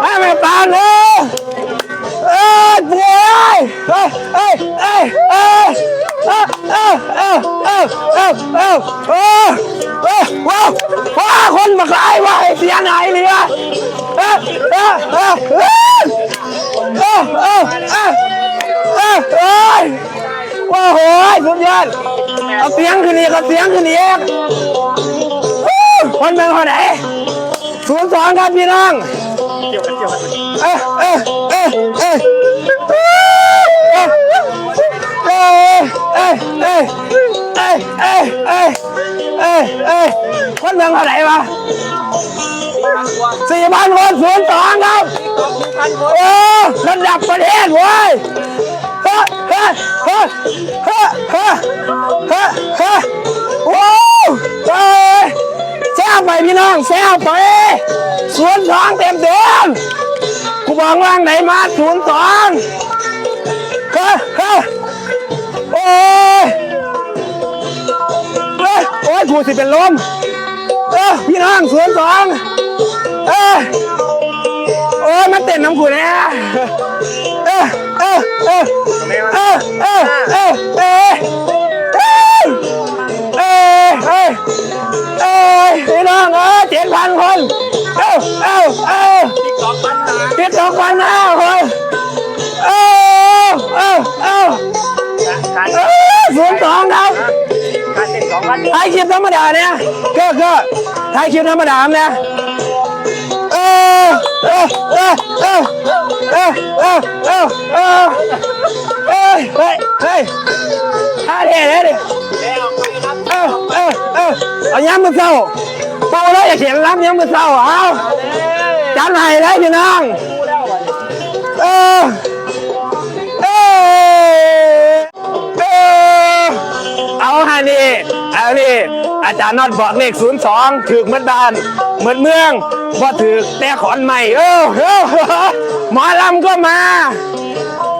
ไอ้แม่ปานเลยเอ้ยป่วยเอ้ยเอ้ยเอ้ยเอ้ยเอ้ยเอ้ยเอ้ยเอ้ยเอ้ยเอ้ยเอ้ยเอ้ยว้าวว้าคนมาคลายว่าไอ้เสียไหนเลยอะเอ้ยเอ้ยเอ้ยเอ้ยเอ้ยเอ้ยเอ้ยเอ้ยเอ้ยว้าวโหยสุดยอดเอาเสียงขึ้นอีกเอาเสียงขึ้นอีกคนเมืองคนไหน ศูนย์สองครับพี่น้องเกี่ยวกันเกี่ยวกันเอ้ยเอ้ยเอ้ยเอ้ยเอ้ยเอ้ยเอ้ยเอ้ยเอ้ยเอ้ยเอ้ยเอ้ยเอ้ยคนเมืองคนไหนวะสี่พันคนศูนย์สองครับโอ้ระดับประเทศเว้ยเฮ้เฮ้เฮ้เฮ้เฮ้เฮ้เฮ้โอ้เฮ้ย แซวไปพี่น้องแซวไปสวนสองเต็มเต็มกูบอกว่างไหนมาสวนสองเฮ้เฮ้โอ้ยเฮ้ยโอ้ยกูสิเป็นลมเออพี่น้องสวนสองเออโอ้ยมันเต้นน้ำกูแน่เออเออเออเออเออ องพันห้าคนเออเออเออการเออศูนย์สองครับการเต้นสองพันถ่ายคลิปธรรมดาเนี่ยก็ก็ถ่ายคลิปธรรมดาเนี่ยเออเออเออเออเออเออเออเออเฮ้ยเฮ้ยเฮ้ยท่าเท่เลยดิแล้วไปครับเออเออเออเอาย้ำมือเศร้าเป่าแล้วอย่าเขียนรับย้ำมือเศร้าเอาจานไหนได้พี่น้อง อาจารย์นอดบอกเลขศูนย์สองถึกเหมือนบ้านเหมือนเมืองว่าถึกแต่ขอนใหม่เออเออหมอลำก็มา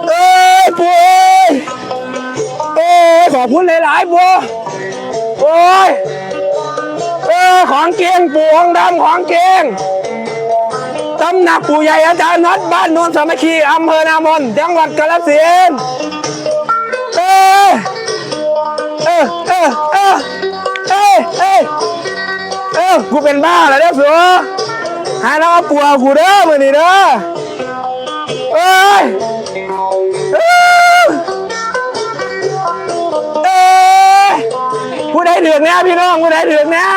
เอ้ยปูเอ้ยเอ้ยขอบคุณหลายๆปูโอ้ยเออของเก่งปูของดำของเก่งตำหนักปู่ใหญ่อาจารย์น็อตบ้านโนนสามัคคีอำเภอนามนจังหวัดกาฬสินธุ์เออเออเออ เออเออเออเออกูเป็นบ้าแล้วเด้อสัวหาแล้วเอาปัวกูเด้อมือนี่เด้อเอ้ยเอ้ยเอ้ยผู้ใดถึงเนี่ยพี่น้องผู้ใดถึงเนี่ย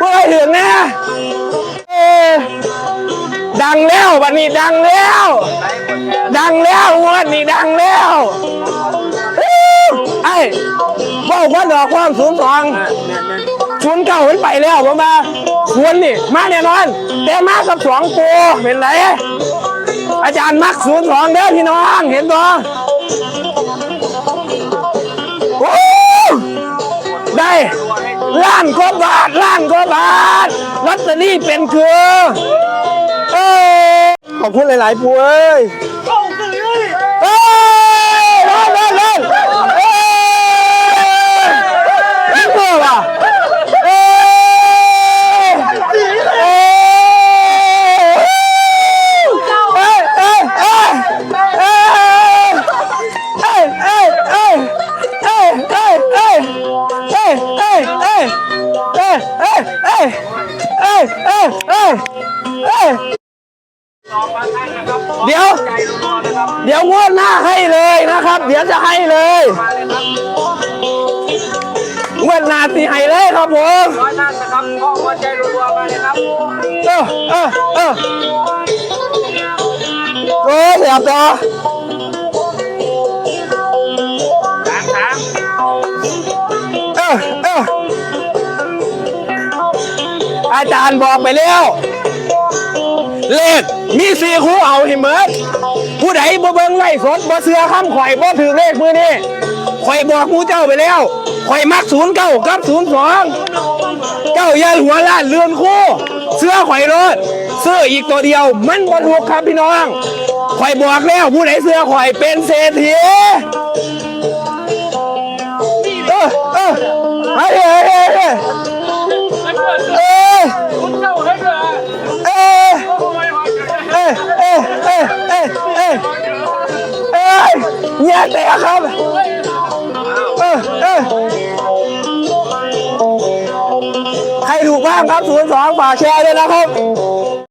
ผู้ใดถึงเนี่ยเอ้ยดังแล้ววันนี้ดังแล้ว ดังแล้วงวันนี้ดังแล้วอู้ไอ้บอกว่าดอกความสูงสองศูนย์เก้ามันไปแล้วผมมาควรนี่มาแน่นอน แต่มากับสองตัวเป็นไรอาจารย์มักศูนย์สองเด้อพี่น้องเห็นตัวได้ล้านกว่าบาทล้านกว่าบาทลอตเตอรี่เป็นคือ เอ้ยขอบคุณหลาย ๆผู้เอ้ย ยเอ้ยเอ้ยเอ้ยเอ้ยเอ้ยเดี๋ยว เดี๋ยวงวดหน้าให้เลยนะครับ เดี๋ยวจะให้เลยเลยครับงวดหน้าตีให้เลยครับผมร้อยท่านนะครับขอหัวใจรัวๆมาเลยครับเออเออเออโอ้ยเสียบต่อทางทางเออเออ อาจารย์บอกไปแล้ว เลขมีสี่คู่เอาให้เหมือนผู้ใดบ่เบิ่งไล่สดบ่เสือคำข่อยบ่ถือเลขมือนี่ข่อยบอกมูเจ้าไปแล้วข่อยมักศูนย์เก้ากับศูนย์สองเจ้าอย่าหัวล้านเลือนคู่เสื้อข่อยรถเสื้ออีกตัวเดียว มันบ่ถูกครับพี่น้องข่อยบอกแล้วผู้ใดเสื้อข่อยเป็นเศรษฐีเออเออเฮ้ยเฮ้ยเฮ้ยเฮ้ย ยเอ้ยเอ้ยเนี่เตะครับเออเออใครถูกบ้างครับศูนย์สองฝากแชร์ด้วยนะครับ